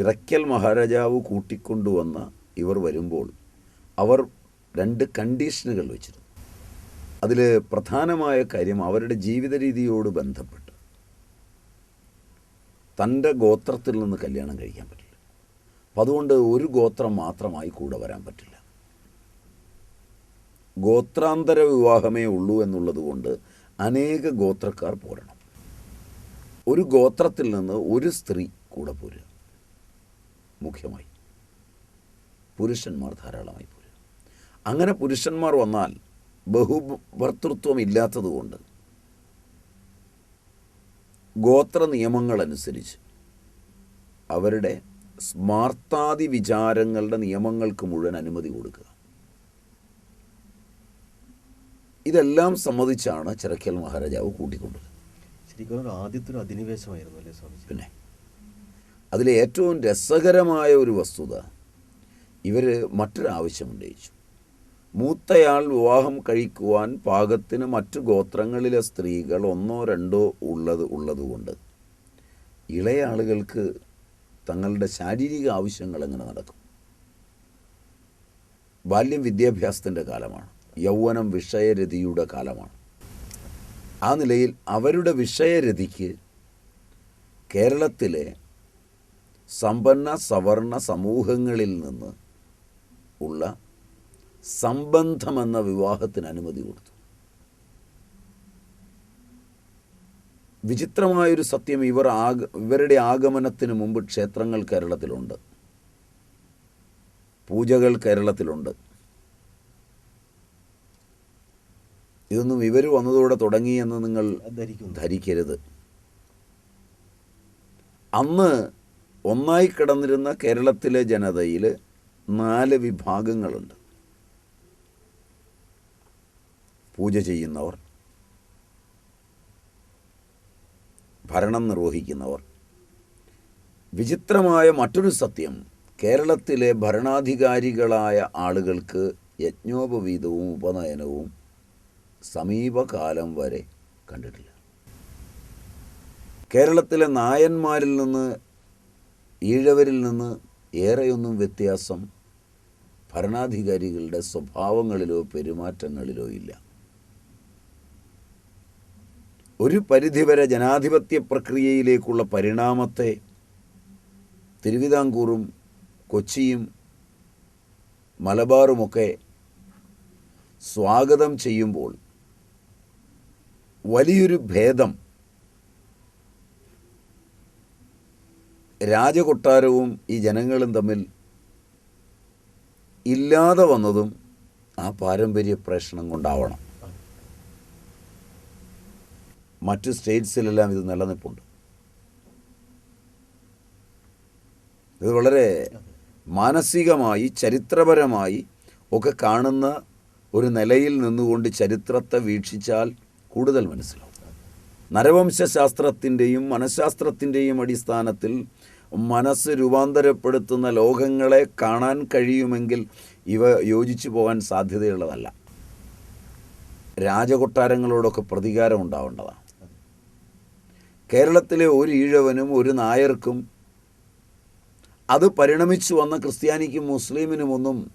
ചിറക്കൽ മഹാരാജാവ് കൂട്ടിക്കൊണ്ടുവന്ന ഇവർ വരുമ്പോൾ അവർ രണ്ട് കണ്ടീഷനുകൾ വെച്ചിരുന്നു. അതിൽ പ്രധാനമായ കാര്യം അവരുടെ ജീവിത രീതിയോട് ബന്ധപ്പെട്ട്. തന്റെ ഗോത്രത്തിൽ നിന്ന് കല്യാണം കഴിക്കാൻ പറ്റില്ല. അപ്പം അതുകൊണ്ട് ഒരു ഗോത്രം മാത്രമായി കൂടെ വരാൻ പറ്റില്ല. ഗോത്രാന്തര വിവാഹമേ ഉള്ളൂ എന്നുള്ളതുകൊണ്ട് അനേക ഗോത്രക്കാർ പോരണം. ഒരു ഗോത്രത്തിൽ നിന്ന് ഒരു സ്ത്രീ കൂടെ പോരുക. മുഖ്യമായി. പുരുഷന്മാർ ധാരാളമായി പോരുക അങ്ങനെ പുരുഷന്മാർ വന്നാൽ ബഹുഭർത്തൃത്വം ഇല്ലാത്തതുകൊണ്ട് ഗോത്ര നിയമങ്ങളനുസരിച്ച് അവരുടെ സ്മാർത്താദി വിചാരങ്ങളുടെ നിയമങ്ങൾക്ക് മുഴുവൻ അനുമതി കൊടുക്കുക. ഇതെല്ലാം സമ്മതിച്ചാണ് ചിറക്കൽ മഹാരാജാവ് കൂട്ടിക്കൊണ്ടത്. ശരിക്കും ആദ്യത്തെ ഒരു അധിനിവേശമായിരുന്നു അല്ലേ സ്വാമി പിന്നെ? അതിലെ ഏറ്റവും രസകരമായ ഒരു വസ്തുത. ഇവർ മറ്റൊരാവശ്യം ഉന്നയിച്ചു. മൂത്തയാൾ വിവാഹം കഴിക്കുവാൻ പാകത്തിന് മറ്റു ഗോത്രങ്ങളിലെ സ്ത്രീകൾ ഒന്നോ രണ്ടോ ഉള്ളത് ഉള്ളതുകൊണ്ട് ഇളയ ആളുകൾക്ക് തങ്ങളുടെ ശാരീരിക ആവശ്യങ്ങൾ എങ്ങനെ നടക്കും? ബാല്യം വിദ്യാഭ്യാസത്തിന്റെ കാലമാണ്. യൗവനം വിഷയരതിയുടെ കാലമാണ്. ആ നിലയിൽ അവരുടെ വിഷയരതിക്ക് കേരളത്തിലെ സമ്പന്ന സവർണ സമൂഹങ്ങളിൽ നിന്ന് ഉള്ള സംബന്ധമെന്ന വിവാഹത്തിന് അനുമതി കൊടുത്തു. വിചിത്രമായൊരു സത്യം ഇവർ ആഗ ഇവരുടെ ആഗമനത്തിന് മുമ്പ് ക്ഷേത്രങ്ങൾ കേരളത്തിലുണ്ട്. പൂജകൾ കേരളത്തിലുണ്ട്. ഇതൊന്നും ഇവർ വന്നതോടെ തുടങ്ങിയെന്ന് നിങ്ങൾ ധരിക്കരുത്. അന്ന് ഒന്നായി കിടന്നിരുന്ന കേരളത്തിലെ ജനതയിൽ നാല് വിഭാഗങ്ങളുണ്ട്. പൂജ ചെയ്യുന്നവർ ഭരണം നിർവഹിക്കുന്നവർ. വിചിത്രമായ മറ്റൊരു സത്യം കേരളത്തിലെ ഭരണാധികാരികളായ ആളുകൾക്ക് യജ്ഞോപവീതവും ഉപനയനവും സമീപകാലം വരെ കണ്ടിട്ടില്ല. കേരളത്തിലെ നായന്മാരിൽ നിന്ന് ഈഴവരിൽ നിന്ന് ഏറെയൊന്നും വ്യത്യാസം ഭരണാധികാരികളുടെ സ്വഭാവങ്ങളിലോ പെരുമാറ്റങ്ങളിലോ ഇല്ല. ഒരു പരിധിവരെ ജനാധിപത്യ പ്രക്രിയയിലേക്കുള്ള പരിണാമത്തെ തിരുവിതാംകൂറും കൊച്ചിയും മലബാറുമൊക്കെ സ്വാഗതം ചെയ്യുമ്പോൾ വലിയൊരു ഭേദം രാജകൊട്ടാരവും ഈ ജനങ്ങളും തമ്മിൽ ഇല്ലാതെ വന്നതും ആ പാരമ്പര്യ പ്രേഷണം കൊണ്ടാവണം. മറ്റു സ്റ്റേറ്റ്സിലെല്ലാം ഇത് നിലനിൽപ്പുണ്ട്. ഇത് വളരെ മാനസികമായി ചരിത്രപരമായി ഒക്കെ കാണുന്ന ഒരു നിലയിൽ നിന്നുകൊണ്ട് ചരിത്രത്തെ വീക്ഷിച്ചാൽ കൂടുതൽ മനസ്സിലാവും. നരവംശാസ്ത്രത്തിന്റെയും മനഃശാസ്ത്രത്തിന്റെയും അടിസ്ഥാനത്തിൽ മനസ്സ് രൂപാന്തരപ്പെടുത്തുന്ന ലോകങ്ങളെ കാണാൻ കഴിയുമെങ്കിൽ ഇവ യോജിച്ചു പോകാൻ സാധ്യതയുള്ളതല്ല. രാജകൊട്ടാരങ്ങളോടൊക്കെ പ്രതികാരം ഉണ്ടാവേണ്ടതാണ്. കേരളത്തിലെ ഒരു ഈഴവനും ഒരു നായർക്കും അത് പരിണമിച്ചു വന്ന ക്രിസ്ത്യാനിക്കും മുസ്ലിമിനുമൊന്നും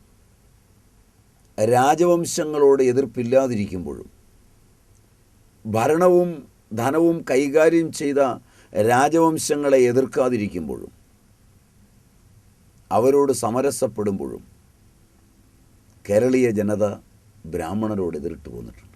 രാജവംശങ്ങളോട് എതിർപ്പില്ലാതിരിക്കുമ്പോഴും ഭരണവും ധനവും കൈകാര്യം ചെയ്ത രാജവംശങ്ങളെ എതിർക്കാതിരിക്കുമ്പോഴും അവരോട് സമരസപ്പെടുമ്പോഴും കേരളീയ ജനത ബ്രാഹ്മണരോട് എതിരിട്ട് പോന്നിട്ടുണ്ട്.